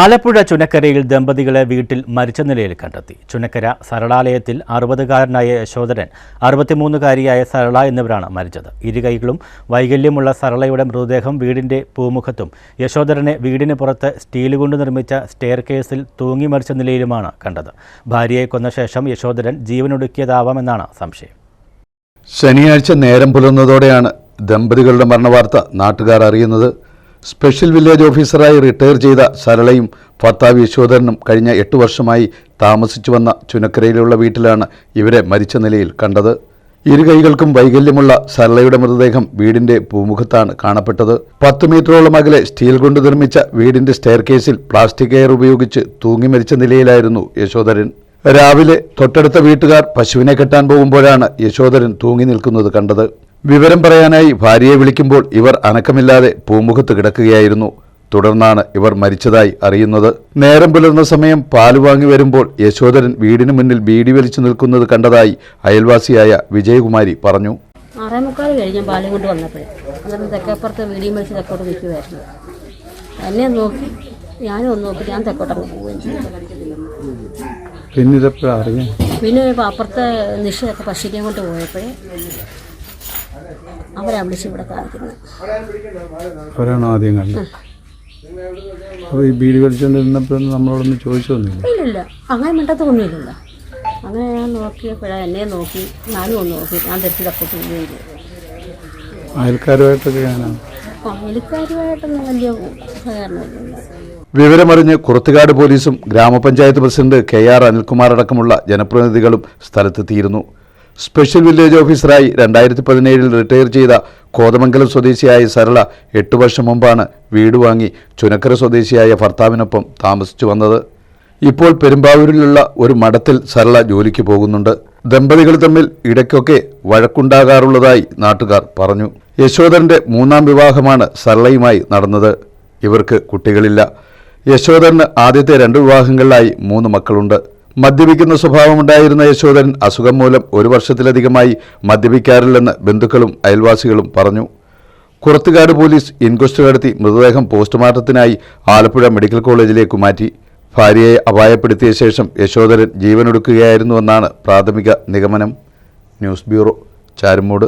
ആലപ്പുഴ ചുനക്കരയിൽ ദമ്പതികളെ വീട്ടിൽ മരിച്ച നിലയിൽ കണ്ടെത്തി. ചുനക്കര സരളാലയത്തിൽ അറുപതുകാരനായ യശോധരൻ അറുപത്തിമൂന്നുകാരിയായ സരള എന്നിവരാണ് മരിച്ചത്. ഇരുകൈകളും വൈകല്യമുള്ള സരളയുടെ മൃതദേഹം വീടിന്റെ പൂമുഖത്തും യശോധരനെ വീടിന് പുറത്ത് സ്റ്റീൽ കൊണ്ട് നിർമ്മിച്ച സ്റ്റെയർ കേസിൽ തൂങ്ങി മരിച്ച നിലയിലുമാണ് കണ്ടത്. ഭാര്യയെ കൊന്ന ശേഷം യശോധരൻ ജീവനൊടുക്കിയതാവാമെന്നാണ് സംശയം. ശനിയാഴ്ച നേരം പുലർന്നതോടെയാണ് ദമ്പതികളുടെ മരണവാർത്ത നാട്ടുകാർ അറിയുന്നത്. സ്പെഷ്യൽ വില്ലേജ് ഓഫീസറായി റിട്ടയർ ചെയ്ത സരളയും ഭർത്താവ് യശോധരനും കഴിഞ്ഞ എട്ട് വർഷമായി താമസിച്ചു വന്ന ചുനക്കരയിലുള്ള വീട്ടിലാണ് ഇവരെ മരിച്ച നിലയിൽ കണ്ടത്. ഇരു കൈകൾക്കും വൈകല്യമുള്ള സരളയുടെ മൃതദേഹം വീടിന്റെ പൂമുഖത്താണ് കാണപ്പെട്ടത്. പത്ത് മീറ്ററോളം അകലെ സ്റ്റീൽ കൊണ്ട് നിർമ്മിച്ച വീടിന്റെ സ്റ്റെയർ കേസിൽ പ്ലാസ്റ്റിക് എയർ ഉപയോഗിച്ച് തൂങ്ങി മരിച്ച നിലയിലായിരുന്നു യശോധരൻ. രാവിലെ തൊട്ടടുത്ത വീട്ടുകാർ പശുവിനെ കെട്ടാൻ പോകുമ്പോഴാണ് യശോധരൻ തൂങ്ങി നിൽക്കുന്നത് കണ്ടത്. വിവരം പറയാനായി ഭാര്യയെ വിളിക്കുമ്പോൾ ഇവർ അനക്കമില്ലാതെ പൂമുഖത്ത് കിടക്കുകയായിരുന്നു. തുടർന്നാണ് ഇവർ മരിച്ചതായി അറിയുന്നത്. നേരം പുലർന്ന സമയം പാൽ വാങ്ങി വരുമ്പോൾ യശോധരൻ വീടിന് മുന്നിൽ ബീഡി വലിച്ചു നിൽക്കുന്നത് കണ്ടതായി അയൽവാസിയായ വിജയകുമാരി പറഞ്ഞു. ആറേ മുക്കാൽ കഴിഞ്ഞ് പാലും കൊണ്ട് വന്നപ്പോഴേ. അന്നേരം തെക്കപ്പുറത്ത് വീടിയും മേടിച്ച് തെക്കോട്ട് നിൽക്കുമായിരുന്നു എന്നെ നോക്കി ഞാനും ഒന്ന് നോക്കി ഞാൻ തെക്കോട്ടങ്ങ് പോവുകയും ചെയ്തു. പിന്നെ അപ്പുറത്തെ നിഷയൊക്കെ പശുവിനെ കൊണ്ട് പോയപ്പോഴേ അവരാ വിളിച്ച് ഇവിടെ കാണിക്കുന്നത്. അവരാണോ ആദ്യം കണ്ടത്? അപ്പോൾ ഈ ബീഡി വലിച്ചുകൊണ്ടിരുന്നപ്പോഴൊന്നും നമ്മളോടൊന്നും ചോദിച്ചൊന്നുമില്ല? ഇല്ലില്ല. അങ്ങനെ മിണ്ടത്തൊന്നുമില്ലല്ലോ. അങ്ങനെ ഞാൻ നോക്കിയപ്പോഴാ എന്നെ നോക്കി ഞാനും ഒന്ന് നോക്കി. ഞാൻ അപ്പം എലിക്കാരുമായിട്ടൊന്നും വലിയ സഹകരണമില്ല വിവരമറിഞ്ഞ് കുറത്തുകാട് പോലീസും ഗ്രാമപഞ്ചായത്ത് പ്രസിഡന്റ് കെ ആർ അനിൽകുമാർ അടക്കമുള്ള ജനപ്രതിനിധികളും സ്ഥലത്തെത്തിയിരുന്നു. സ്പെഷ്യൽ വില്ലേജ് ഓഫീസറായി രണ്ടായിരത്തി പതിനേഴിൽ റിട്ടയർ ചെയ്ത കോതമംഗലം സ്വദേശിയായ സരള എട്ട് വർഷം മുമ്പാണ് വീട് വാങ്ങി ചുനക്കര സ്വദേശിയായ ഭർത്താവിനൊപ്പം താമസിച്ചു വന്നത്. ഇപ്പോൾ പെരുമ്പാവൂരിലുള്ള ഒരു മഠത്തിൽ സരള ജോലിക്ക് പോകുന്നുണ്ട്. ദമ്പതികൾ തമ്മിൽ ഇടയ്ക്കൊക്കെ വഴക്കുണ്ടാകാറുള്ളതായി നാട്ടുകാർ പറഞ്ഞു. യശോധരന്റെ മൂന്നാം വിവാഹമാണ് സരളയുമായി നടന്നത്. ഇവർക്ക് കുട്ടികളില്ല. യശോധരന് ആദ്യത്തെ രണ്ട് വിവാഹങ്ങളിലായി മൂന്ന് മക്കളുണ്ട്. മദ്യപിക്കുന്ന സ്വഭാവമുണ്ടായിരുന്ന യശോധൻ അസുഖം മൂലം ഒരു വർഷത്തിലധികമായി മദ്യപിക്കാറില്ലെന്ന് ബന്ധുക്കളും അയൽവാസികളും പറഞ്ഞു. കുറത്തുകാട് പോലീസ് ഇൻക്വസ്റ്റ് നടത്തി മൃതദേഹം പോസ്റ്റ്മോർട്ടത്തിനായി ആലപ്പുഴ മെഡിക്കൽ കോളേജിലേക്ക് മാറ്റി. ഭാര്യയെ അപായപ്പെടുത്തിയ ശേഷം യശോധരൻ ജീവനൊടുക്കുകയായിരുന്നുവെന്നാണ് പ്രാഥമിക നിഗമനം. News bureau Charummood.